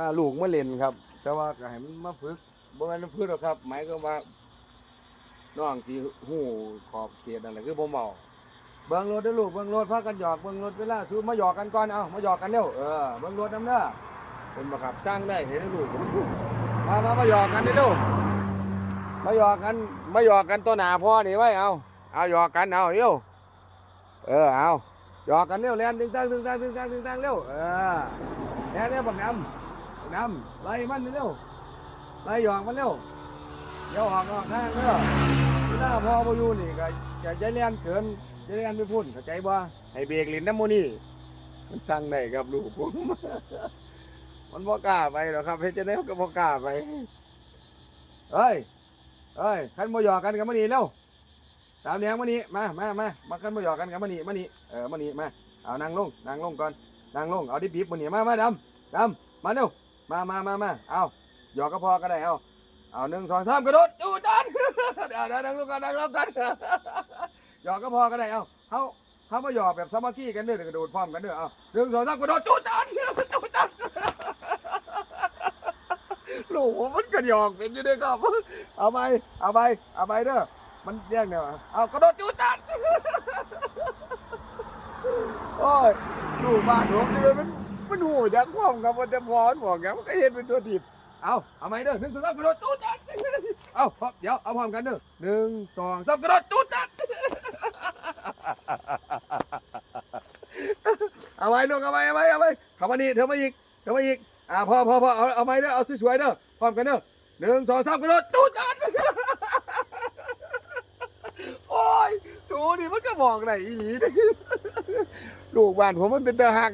พาลูกมาเล่นครับ แต่ว่าก็ให้มันมาฝึกบ่แม่นมาฝึกหรอกครับ หมายก็ว่าน้องสิฮู้ขอบเขตนั่นแหละคือบ่เมาเบิ่งรถเด้อลูกเบิ่งรถพากันหยอกเบิ่งรถเวลาสูมาหยอกกันก่อนเอามาหยอกกันเร็วเออเบิ่งรถน้ำเด้อเป็นบ่ครับสร้างได้เห็นลูกมามามาหยอกกันเด้อลูกมาหยอกกันมาหยอกกันตัวหนาพ่อนี่ไว้เอาเอาหยอกกันเอาเร็วเออเอาหยอกกันเร็วแล่นตึงตังตึงตังตึงตังตึงตังเร็วเออแล่นเร็วบักน้ำ น้ำไล่มันเร็วไล่หยอกมันเร็วเดี๋ยวออกออกทางเด้อเวลาพ่อบอยู่นี่ก็จะใจเลียนเกินใจเลียนไปพุ่นเข้าใจบ่ให้เบรกลิ้นน้ำมูนี่มันสั่งได้ครับลูกผมมันบ่กล้าไปหรอกครับเฮ็ดจังได๋ก็บ่กล้าไปเฮ้ยเฮ้ยคันบ่หยอกกันกันมานี่เร็วตามแนวมานี่มามามามาคันบ่หยอกกันกันมานี่มานี่เออมานี่มาเอานั่งลงนั่งลงก่อนนั่งลงเอาดิบๆมานี่มามาดำดำมาเร็ว มามามามาเอาหยอกก็พอก็ได้เอาเอาหนึ่งสองสามกระโดดจูดันเดี๋ยวดังลงกันนั่งลงกันหยอกก็พอก็ได้เอาเขาเขามาหยอกแบบสามัคคีกันเด้อกระโดดพร้อมกันเด้อเอาหนึ่งสองสามกระโดดจูดันจูดันลูกผมมันกระหยอกเป็นยู่ด้วยครับเอาไปเอาไปเอาไปเด้อมันแย่งเนี่ยเอากระโดดจูดันโอ้ยลูกบ้านผมนี่มัน มันหูยักความกับมันแต่พอนบอกแกมันก็เห็นเป็นตัวถีบเอาเอาไหมเด้อหนึ่งสองสามกระโดดจูดันเอาพร้อมเดี๋ยวเอาพร้อมกันเด้อหนึ่งสองสามกระโดดจูดันเอาไว้ลูกเอาไว้เอาไว้เอาไว้เข้ามานี่เธอมาอีกเธอมาอีกอ่าพอพอพอเอาเอาไม้เด้อเอาสวยๆเด้อพร้อมกันเด้อหนึ่งสองสามกระโดดจูดันโอ้ยสูนี่มันก็บอกไหนอีหลีลูกบ้านผมมันเป็นตาหัก